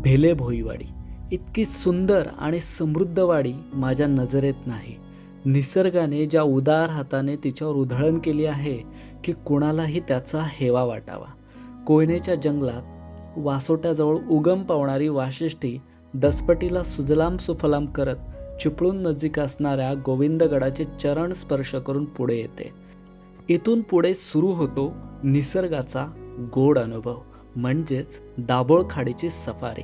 भेले भोईवाडी. इतकी सुंदर आणि समृद्ध वाडी माझ्या नजरेत नाही. निसर्गाने ज्या उदार हाताने तिच्यावर उधळण केली आहे की कुणालाही त्याचा हेवा वाटावा. कोयनेच्या जंगलात वासोट्याजवळ उगम पावणारी वाशिष्ठी दसपटीला सुजलाम सुफलाम करत चिपळूण नजीक असणाऱ्या गोविंदगडाचे चरण स्पर्श करून पुढे येते. इथून पुढे सुरू होतो निसर्गाचा गोड अनुभव. म्हणजेच दाभोळ खाडीची सफारी.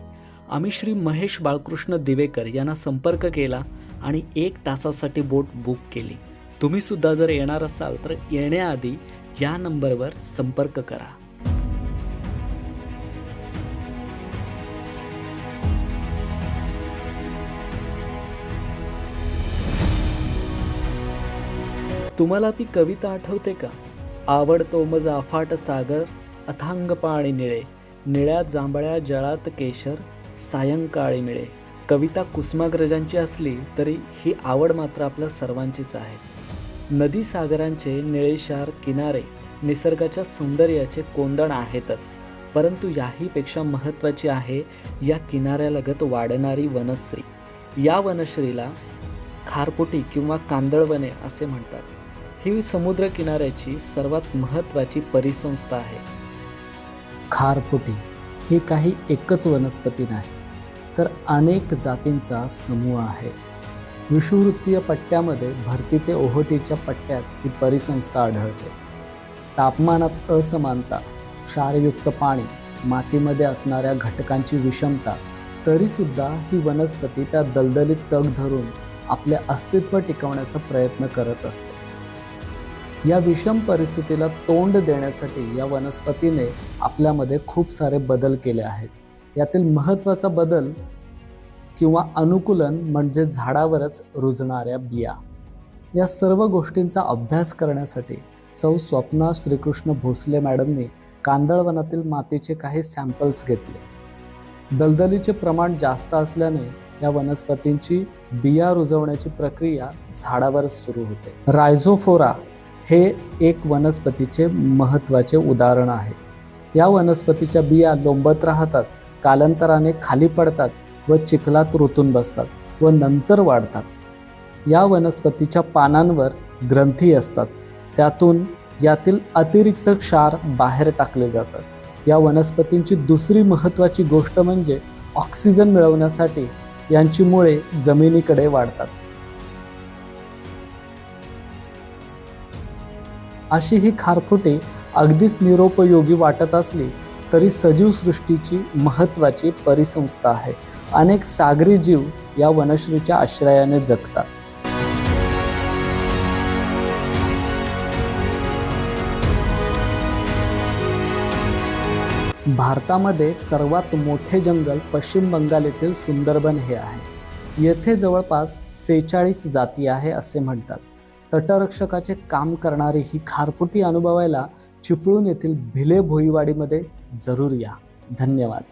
आम्ही श्री महेश बाळकृष्ण दिवेकर यांना संपर्क केला आणि एक तासासाठी बोट बुक केली. तुम्ही सुद्धा जर येणार असाल तर येण्याआधी या नंबरवर संपर्क करा. तुम्हाला ती कविता आठवते का? आवडतो मज अफाट सागर अथांग पाणी निळे निळ्या जांभळ्या जळात केशर सायंकाळी मिळे. कविता कुसुमाग्रजांची असली तरी ही आवड मात्र आपल्या सर्वांचीच आहे. नदी सागरांचे निळेशार किनारे निसर्गाच्या सौंदर्याचे कोंदण आहेतच परंतु याहीपेक्षा महत्त्वाची आहे या किनाऱ्यालगत वाढणारी वनश्री. या वनश्रीला खारपुटी किंवा कांदळवने असे म्हणतात. ही समुद्र किनाऱ्याची सर्वात महत्त्वाची परिसंस्था आहे. खारफुटी ही काही एकच वनस्पती नाही तर अनेक जातींचा समूह आहे. विषुवृत्तीय पट्ट्यामध्ये भरती ते ओहोटीच्या पट्ट्यात ही परिसंस्था आढळते. तापमानात असमानता क्षारयुक्त पाणी मातीमध्ये असणाऱ्या घटकांची विषमता तरीसुद्धा ही वनस्पती त्या दलदलीत तग धरून आपले अस्तित्व टिकवण्याचा प्रयत्न करत असते. या विषम परिस्थितीला तोंड देण्यासाठी या वनस्पतीने आपल्यामध्ये खूप सारे बदल केले आहेत. यातील महत्त्वाचा बदल किंवा अनुकूलन म्हणजे झाडावरच रुजणाऱ्या बिया. या सर्व गोष्टींचा अभ्यास करण्यासाठी सौ स्वप्ना श्रीकृष्ण भोसले मॅडमनी कांदळवनातील मातीचे काही सॅम्पल्स घेतले. दलदलीचे प्रमाण जास्त असल्याने या वनस्पतींची बिया रुजवण्याची प्रक्रिया झाडावरच सुरू होते. रायझोफोरा हे एक वनस्पतीचे महत्त्वाचे उदाहरण आहे. या वनस्पतीच्या बिया लोंबत राहतात कालांतराने खाली पडतात व चिखलात रुतून बसतात व नंतर वाढतात. या वनस्पतीच्या पानांवर ग्रंथी असतात. त्यातून यातील अतिरिक्त क्षार बाहेर टाकले जातात. या वनस्पतींची दुसरी महत्त्वाची गोष्ट म्हणजे ऑक्सिजन मिळवण्यासाठी यांची मुळे जमिनीकडे वाढतात. अशी ही खारफुटी अगदीच निरोपयोगी वाटत असली तरी सजीव सृष्टीची महत्त्वाची परिसंस्था आहे. अनेक सागरी जीव या वनश्रीच्या आश्रयाने जगतात. भारतामध्ये सर्वात मोठे जंगल पश्चिम बंगाल येथील सुंदरबन हे आहे. येथे जवळपास सेहेचाळीस जाती आहे असे म्हणतात. तटरक्षकाचे काम करणारी ही खारफुटी अनुभवायला चिपळूण येथील भिले भोईवाडीमध्ये जरूर या. धन्यवाद.